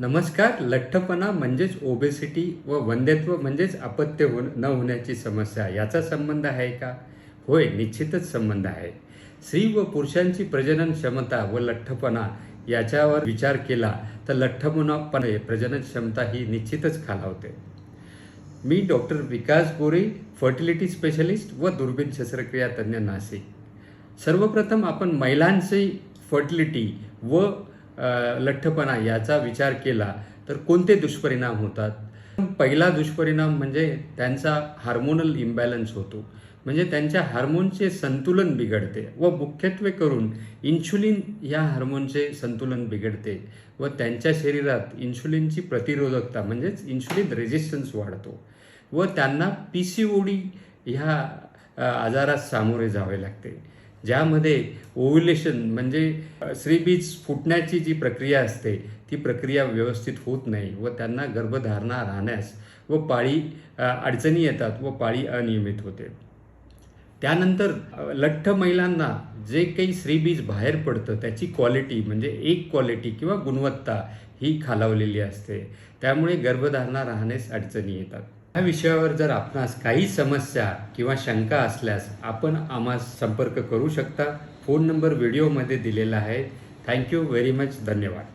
नमस्कार लठ्ठपणा म्हणजेच ओबेसिटी व वंध्यत्व म्हणजेच अपत्य हो न होण्याची समस्या याचा संबंध आहे का? होय निश्चितच संबंध आहे. स्त्री व पुरुषांची प्रजनन क्षमता व लठ्ठपणा याच्यावर विचार केला तर लठ्ठपणापणे प्रजनन क्षमता ही निश्चितच खालावते. मी doctor Vikas Gore fertility specialist व दुर्बीण शस्त्रक्रिया तज्ज्ञ नाशिक. सर्वप्रथम आपण महिलांची फर्टिलिटी व लठ्ठपणा याचा विचार केला तर कोणते दुष्परिणाम होतात? पहिला दुष्परिणाम म्हणजे त्यांचा हार्मोनल इम्बॅलन्स होतो. म्हणजे त्यांच्या हार्मोनचे संतुलन बिघडते व मुख्यत्वे करून इन्शुलिन या हार्मोनचे संतुलन बिघडते व त्यांच्या शरीरात इन्शुलिनची प्रतिरोधकता म्हणजेच इन्शुलिन रेजिस्टन्स वाढतो व त्यांना पी सी ओ डी ह्या आजारात सामोरे जावे लागते. ज्यामध्ये ओव्युलेशन म्हणजे श्रीबीज फुटण्याची जी प्रक्रिया असते ती प्रक्रिया व्यवस्थित होत नाही व त्यांना गर्भधारणा राहण्यास व पाळी अडचणी येतात व पाळी अनियमित होते. त्यानंतर लठ्ठ महिलांना जे काही श्रीबीज बाहेर पडतं त्याची क्वालिटी म्हणजे एक क्वालिटी किंवा गुणवत्ता ही खालावलेली असते. त्यामुळे गर्भधारणा राहण्यास अडचणी येतात. या विषयावर जर आपणास काही समस्या किंवा शंका असल्यास आपण आम्हास संपर्क करू शकता. फोन नंबर व्हिडिओमध्ये दिलेला आहे. थँक्यू व्हेरी मच धन्यवाद.